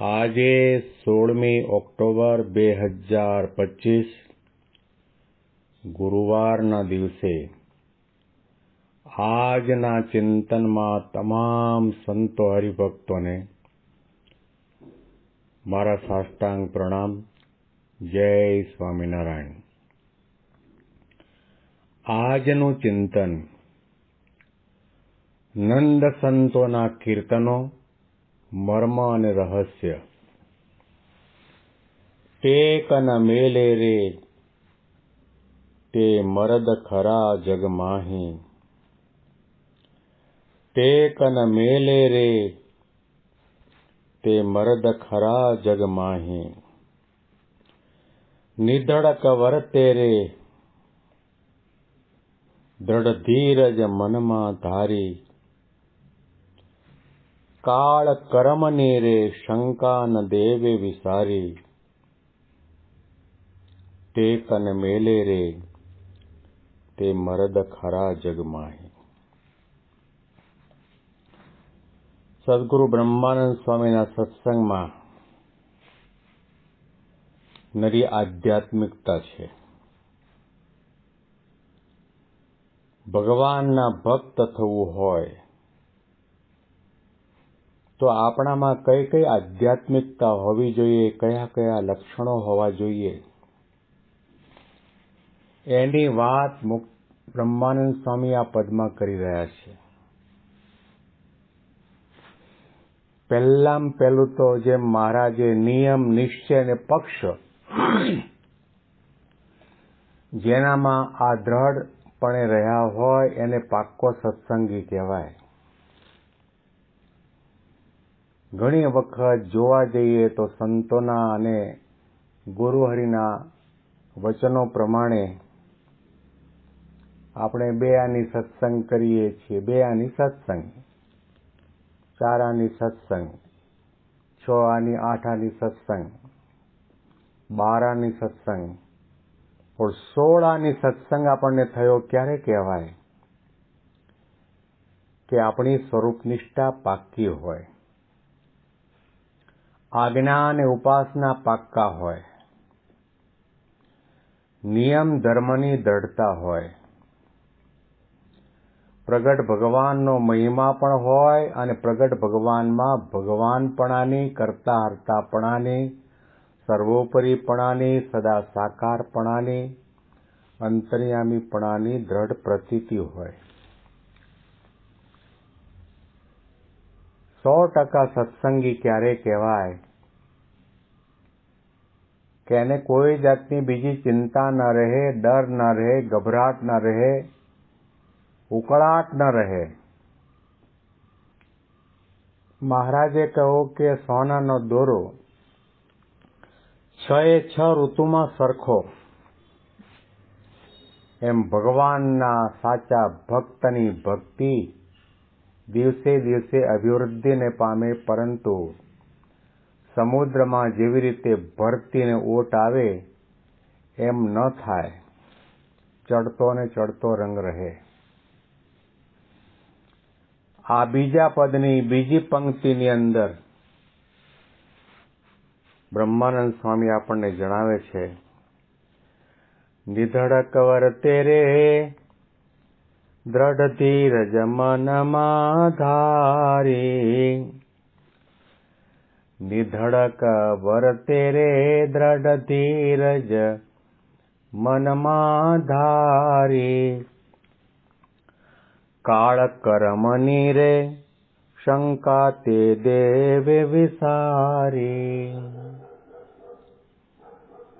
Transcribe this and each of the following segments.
આજે સોળમી ઓક્ટોબર બે હજાર પચીસ, ગુરુવારના દિવસે આજના ચિંતનમાં તમામ સંતો હરિભક્તોને મારા સાષ્ટાંગ પ્રણામ. જય સ્વામિનારાયણ. આજનું ચિંતન નંદ સંતોના કીર્તનો મર્મ અને રહસ્ય ટેકન મેલે રે તે મરદ ખરા જગ માહી ટેકન મેલે રે તે મરદ ખરા જગ માહી નિધડક વર્તે રે દ્રઢ ધીરજ મનમાં ધારી કાળ કર્મને રે શંકા ન દેવે વિસારી તે કન મેલે રે તે મરદ ખરા જગમાહી સદગુરુ બ્રહ્માનંદ સ્વામીના સત્સંગમાં નરી આધ્યાત્મિકતા છે ભગવાનના ભક્ત થવું હોય તો આપણામાં કઈ કઈ આધ્યાત્મિકતા હોવી જોઈએ? કયા કયા લક્ષણો હોવા જોઈએ? એની વાત બ્રહ્માનંદ સ્વામી આ પદમાં કરી રહ્યા છે. પહેલામાં પહેલું તો જેમ મહારાજે નિયમ, નિશ્ચય અને પક્ષ જેનામાં આ દ્રઢપણે રહ્યા હોય એને પાક્કો સત્સંગી કહેવાય. ઘણી વખત જોવા જઈએ તો સંતોના અને ગુરુહરિના વચનો પ્રમાણે આપણે બે આની સત્સંગ કરીએ છીએ. બે આની સત્સંગ. ચાર આની સત્સંગ. છ આની, આઠ આની સત્સંગ. બાર આની સત્સંગ. પણ સોળ આની સત્સંગ આપણને થયો ક્યારે કહેવાય? કે આપણી સ્વરૂપ નિષ્ઠા પાકી હોય. આજ્ઞા અને ઉપાસના પાક્કા હોય. નિયમ ધર્મની દ્રઢતા હોય. પ્રગટ ભગવાનનો મહિમા પણ હોય અને પ્રગટ ભગવાનમાં ભગવાનપણાની કરતા હર્તાપણાની સર્વોપરીપણાની, સદા સાકારપણાની, અંતર્યામીપણાની દ્રઢ પ્રતીતિ હોય. સો ટકા સત્સંગી ક્યારે કહેવાય? કે એને કોઈ જાતની બીજી ચિંતા ન રહે, ડર ન રહે, ગભરાટ ન રહે, ઉકળાટ ન રહે. મહારાજે કહ્યું કે સોનાનો દોરો છ એ છ ઋતુમાં સરખો. એમ ભગવાનના સાચા ભક્તની ભક્તિ દિવસે દિવસે અભિવૃદ્ધિને પામે, પરંતુ સમુદ્રમાં જેવી રીતે ભરતીને ઓટ આવે, એમ ન થાય. ચડતો ને ચડતો રંગ રહે. આ બીજા પદની બીજી પંક્તિની અંદર બ્રહ્માનંદ સ્વામી આપણને જણાવે છે નિધડક વર્તે રે દ્રઢ ધીરજ મનમાં ધારી નિધડક વર્તે રે દ્રઢ ધીરજ મનમાં ધારી કાળ કર્મની રે શંકા તે દેવે વિસારી.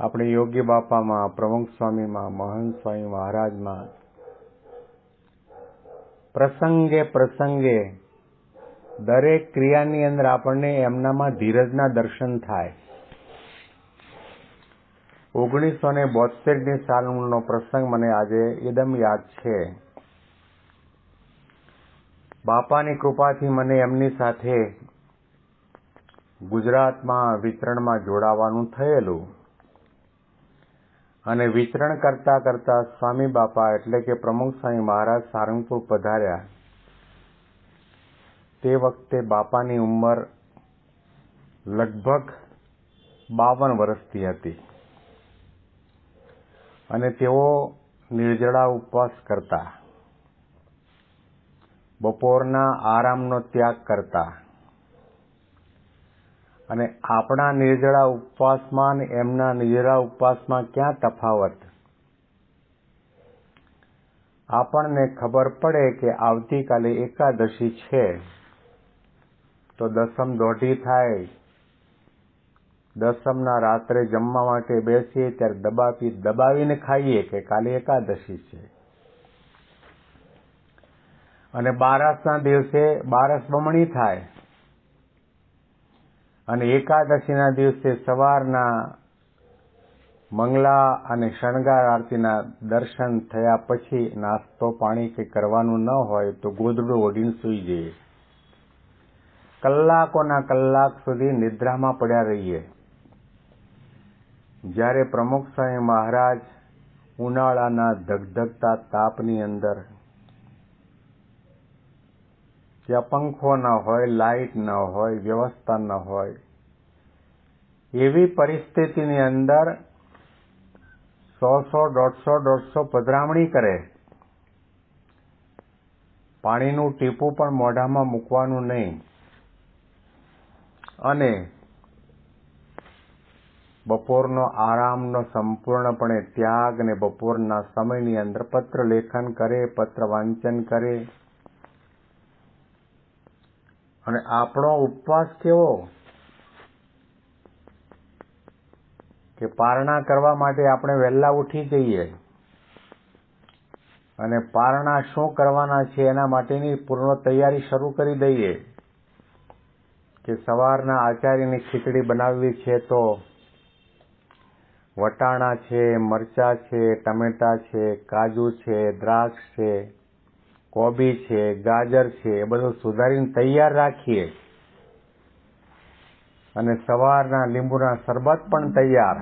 આપણે યોગી બાપામાં પ્રમુખ સ્વામીમાં, મહંત સ્વામી મહારાજમાં પ્રસંગે પ્રસંગે દરેક ક્રિયાની અંદર આપણને એમનામાં ધીરજના દર્શન થાય. ઓગણીસો ને બોતેરની સાલનો પ્રસંગ મને આજે એકદમ યાદ છે. બાપાની કૃપાથી મને એમની સાથે ગુજરાતમાં વિતરણમાં જોડાવાનું થયેલું. અને વિતરણ કરતા કરતા સ્વામી બાપા એટલે કે પ્રમુખ સ્વામી મહારાજ સારંગપુર પધાર્યા. તે વખતે બાપાની ઉંમર લગભગ બાવન વર્ષથી હતી. અને તેઓ નિર્જળા ઉપવાસ કરતા. બપોરના આરામનો ત્યાગ કરતા. અને આપણા નિર્જળા ઉપવાસમાં અને એમના નિર્જળા ઉપવાસમાં ક્યાં તફાવત? આપણને ખબર પડે કે આવતીકાલે એકાદશી છે. તો દસમ દોઢી થાય. દસમના રાત્રે જમવા માટે બેસીએ ત્યારે દબાવી દબાવીને ખાઈએ કે કાલે એકાદશી છે. અને બારસના દિવસે બારસ બમણી થાય. અને એકાદશીના દિવસે સવારના મંગલા અને શણગાર આરતીના દર્શન થયા પછી નાસ્તો પાણી કે કરવાનું ન હોય તો ગોદડું ઓઢીને સૂઈ જઈએ. કલાકોના કલાક સુધી નિદ્રામાં પડ્યા રહીએ. જ્યારે પ્રમુખ સ્વામી મહારાજ ઉનાળાના ધગધગતા તાપની અંદર જ્યાં પંખો ન હોય, લાઇટ ન હોય, વ્યવસ્થા ન હોય, એવી પરિસ્થિતિની અંદર સો સો, દોઢસો દોઢસો પધરામણી કરે. પાણીનું ટીપું પણ મોઢામાં મૂકવાનું નહીં. અને બપોરનો આરામનો સંપૂર્ણપણે ત્યાગ અને બપોરના સમયની અંદર પત્ર લેખન કરે, પત્ર વાંચન કરે. અને આપણો ઉપવાસ કેવો? કે પારણા કરવા માટે આપણે વહેલા ઉઠી જઈએ. અને પારણા શું કરવાના છે એના માટેની પૂર્ણ તૈયારી શરૂ કરી દઈએ. કે સવારના આચાર્યની ખીચડી બનાવવી છે તો વટાણા છે, મરચા છે, ટમેટા છે, કાજુ છે, દ્રાક્ષ છે કોબી છે, ગાજર છે, એ બધું સુધારીને તૈયાર રાખીએ. અને સવારના લીંબુના શરબત પણ તૈયાર.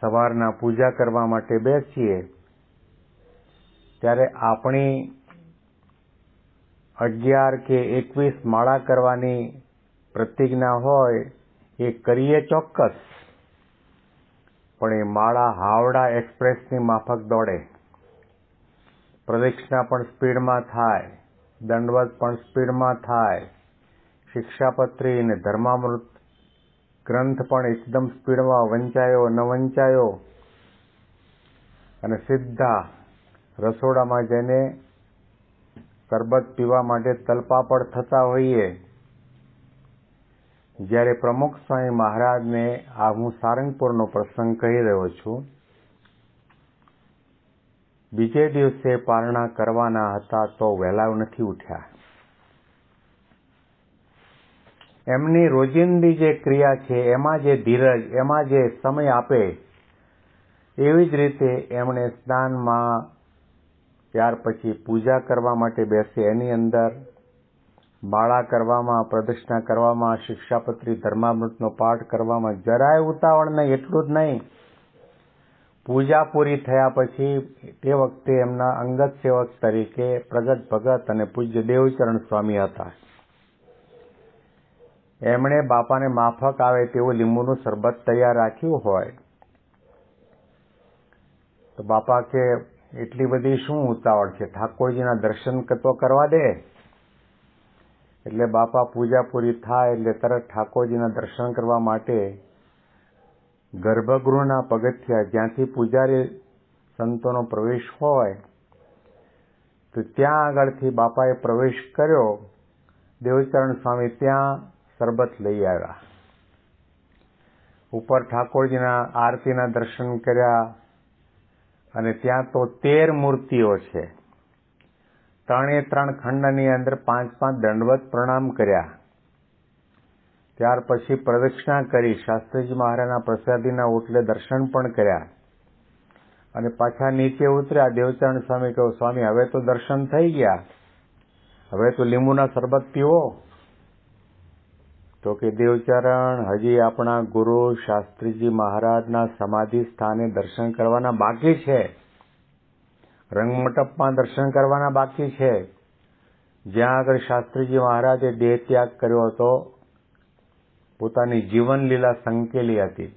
સવારના પૂજા કરવા માટે બેસીએ. ત્યારે આપણી અગિયાર કે એકવીસ માળા કરવાની પ્રતિજ્ઞા હોય, એ કરીએ ચોક્કસ. પણ એ માળા હાવડા એક્સપ્રેસની માફક દોડે. પ્રદક્ષિણા પણ સ્પીડમાં થાય, દંડવત પણ સ્પીડમાં થાય, શિક્ષાપત્રી અને ધર્મામૃત ગ્રંથ પણ એકદમ સ્પીડમાં વંચાયો ન વંચાયો અને સીધા રસોડામાં જઈને શરબત પીવા માટે તલપાપડ થતા હોઈએ. જ્યારે પ્રમુખ સ્વામી મહારાજને આ હું સારંગપુરનો પ્રસંગ કહી રહ્યો છું બીજે દિવસે પારણા કરવાના હતા તો વહેલા નથી ઉઠ્યા. એમની રોજિંદી જે ક્રિયા છે, એમાં જે ધીરજ, એમાં જે સમય આપે, એવી જ રીતે એમણે સ્નાનમાં ત્યાર પછી પૂજા કરવા માટે બેસે. એની અંદર માળા કરવામાં, પ્રદક્ષિણા કરવામાં, શિક્ષાપત્રી, ધર્મામૃતનો પાઠ કરવામાં જરાય ઉતાવળ નહીં, એટલું જ નહીં. પૂજા પૂરી થયા પછી તે વખતે એમના અંગત સેવક તરીકે પ્રગટ ભગત અને પૂજ્ય દેવચરણ સ્વામી હતા. એમણે બાપાને માફક આવે તેવું લીંબુનું શરબત તૈયાર રાખ્યું હોય. તો બાપા કે, એટલી બધી શું ઉતાવળ છે? ઠાકોરજીના દર્શન તો કરવા દે. એટલે બાપા પૂજા પૂરી થાય એટલે તરત ઠાકોરજીના દર્શન કરવા માટે ગર્ભગૃહના પગથિયા જ્યાંથી પૂજારી સંતોનો પ્રવેશ હોય, તો ત્યાં આગળથી બાપાએ પ્રવેશ કર્યો. દેવચરણ સ્વામી ત્યાં શરબત લઈ આવ્યા. ઉપર ઠાકોરજીના આરતીના દર્શન કર્યા અને ત્યાં તો તેર મૂર્તિઓ છે. ત્રણે ત્રણ ખંડની અંદર પાંચ પાંચ દંડવત પ્રણામ કર્યા. ત્યાર પછી પ્રદક્ષિણા કરી શાસ્ત્રીજી મહારાજના પ્રસાદીના ઓટલે દર્શન પણ કર્યા. અને પાછા નીચે ઉતર્યા દેવચરણ સ્વામી કહ્યું સ્વામી, હવે તો દર્શન થઈ ગયા. હવે તો લીંબુના શરબત પીવો. તો કે, દેવચરણ, હજી આપણા ગુરુ શાસ્ત્રીજી મહારાજના સમાધિ સ્થાને દર્શન કરવાના બાકી છે. રંગમંડપમાં દર્શન કરવાના બાકી છે. જ્યાં આગળ શાસ્ત્રીજી મહારાજે દેહ ત્યાગ કર્યો હતો પોતાની જીવનલીલા સંકેલી હતી.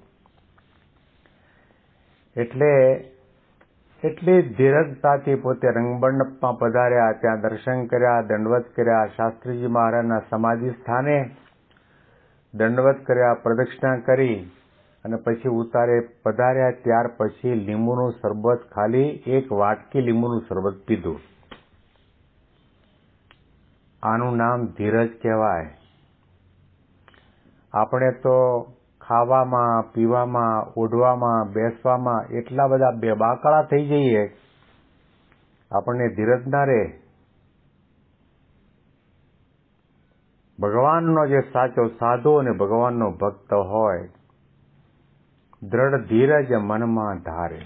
એટલે, એટલી ધીરજતાથી પોતે રંગમંડપમાં પધાર્યા, ત્યાં દર્શન કર્યા, દંડવત કર્યા. શાસ્ત્રીજી મહારાજના સમાધિ સ્થાને દંડવત કર્યા, પ્રદક્ષિણા કરી અને પછી ઉતારે પધાર્યા. ત્યાર પછી લીંબુનું શરબત ખાલી એક વાટકી લીંબુનું શરબત પીધું. આનું નામ ધીરજ કહેવાય. આપણે તો ખાવામાં, પીવામાં, ઓઢવામાં, બેસવામાં એટલા બધા બેબાકળા થઈ જઈએ. આપણને ધીરજ ના રહે. ભગવાનનો જે સાચો સાધુ અને ભગવાનનો ભક્ત હોય, દ્રઢ ધીરજ મનમાં ધારે.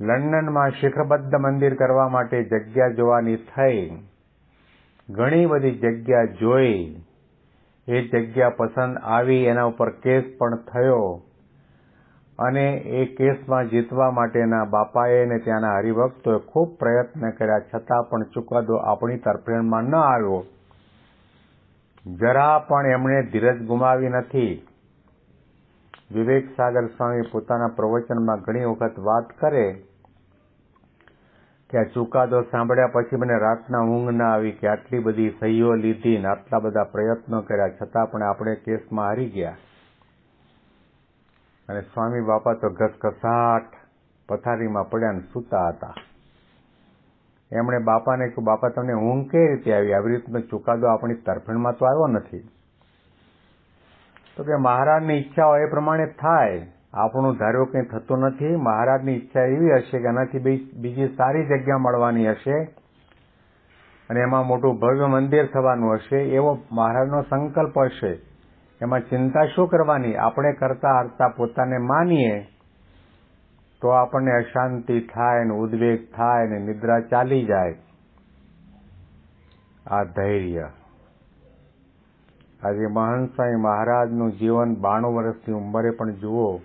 લંડનમાં શિખરબદ્ધ મંદિર કરવા માટે જગ્યા જોવાની થઈ. ઘણી બધી જગ્યા જોઈ. એ જગ્યા પસંદ આવી એના ઉપર કેસ પણ થયો. અને એ કેસમાં જીતવા માટેના બાપાએ અને ત્યાંના હરિભક્તોએ ખૂબ પ્રયત્ન કર્યા, છતાં પણ ચુકાદો આપણી તરફેણમાં ન આવ્યો. જરા પણ એમણે ધીરજ ગુમાવી નથી. વિવેક સાગર સ્વામી પોતાના પ્રવચનમાં ઘણી વખત વાત કરે કે આ ચુકાદો સાંભળ્યા પછી મને રાતના ઊંઘ ના આવી કે આટલી બધી સહીઓ લીધી ને આટલા બધા પ્રયત્નો કર્યા, છતાં પણ આપણે કેસમાં હારી ગયા. અને સ્વામી બાપા તો ઘસઘસાટ પથારીમાં પડ્યા ને સૂતા હતા. એમણે બાપાને કહ્યું, બાપા, તમને ઊંઘ કઈ રીતે આવી? આવી રીતનો ચુકાદો આપણી તરફેણમાં તો આવ્યો નથી. તો કે મહારાજની ઈચ્છા હોય એ પ્રમાણે થાય. આપણું ધાર્યું કંઈ થતું નથી. મહારાજની ઈચ્છા એવી હશે કે એનાથી બીજી સારી જગ્યા મળવાની હશે અને એમાં મોટું ભવ્ય મંદિર થવાનું હશે એવો મહારાજનો સંકલ્પ હશે. એમાં ચિંતા શું કરવાની? આપણે કરતા હરતા પોતાને માનીએ તો આપણને અશાંતિ થાય ને ઉદ્વેગ થાય ને નિદ્રા ચાલી જાય. આ ધૈર્ય. આજે મહાન સ્વામી મહારાજનું જીવન બાણું વર્ષની ઉંમરે પણ જુઓ.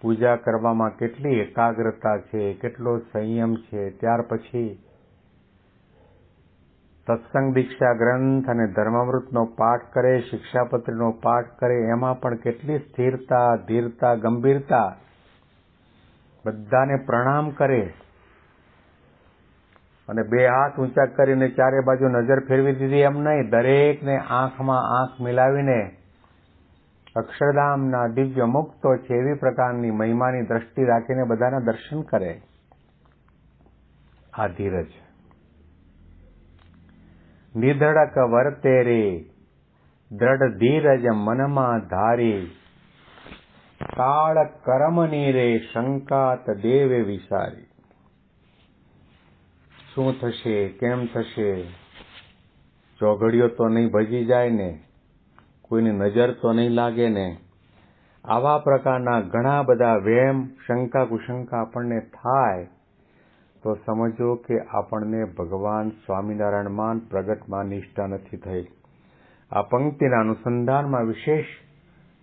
પૂજા કરવામાં કેટલી એકાગ્રતા છે, કેટલો સંયમ છે, ત્યાર પછી સત્સંગ દીક્ષા ગ્રંથ અને ધર્મામૃતનો પાઠ કરે, શિક્ષાપત્રીનો પાઠ કરે, એમાં પણ કેટલી સ્થિરતા, ધીરતા, ગંભીરતા બધાને પ્રણામ કરે. અને બે હાથ ઊંચા કરીને ચારે બાજુ નજર ફેરવી દીધી એમ નહીં, દરેકને આંખમાં આંખ મિલાવીને અક્ષરધામના દિવ્ય મુક્તો છે એવી પ્રકારની મહિમાની દ્રષ્ટિ રાખીને બધાના દર્શન કરે. આ ધીરજ. નિધડક વર્તે રે દ્રઢ ધીરજ મનમાં ધારી. કાળ કરમની રે શંકાત દેવે વિસારી. શું થશે? કેમ થશે? ચોઘડીઓ તો નહીં ભજી જાય ને. કોઈની નજર તો નહીં લાગે ને. આવા પ્રકારના ઘણા બધા વેમ, શંકા કુશંકા આપણને થાય, તો સમજો કે આપણને ભગવાન સ્વામિનારાયણમાં પ્રગટમાં નિષ્ઠા નથી થઈ. આ પંક્તિના અનુસંધાનમાં વિશેષ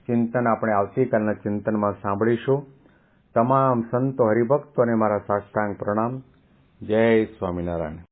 ચિંતન આપણે આવતીકાલના ચિંતનમાં સાંભળીશું. તમામ સંતો હરિભક્તોને મારા સાષ્ટાંગ પ્રણામ. જય સ્વામિનારાયણ.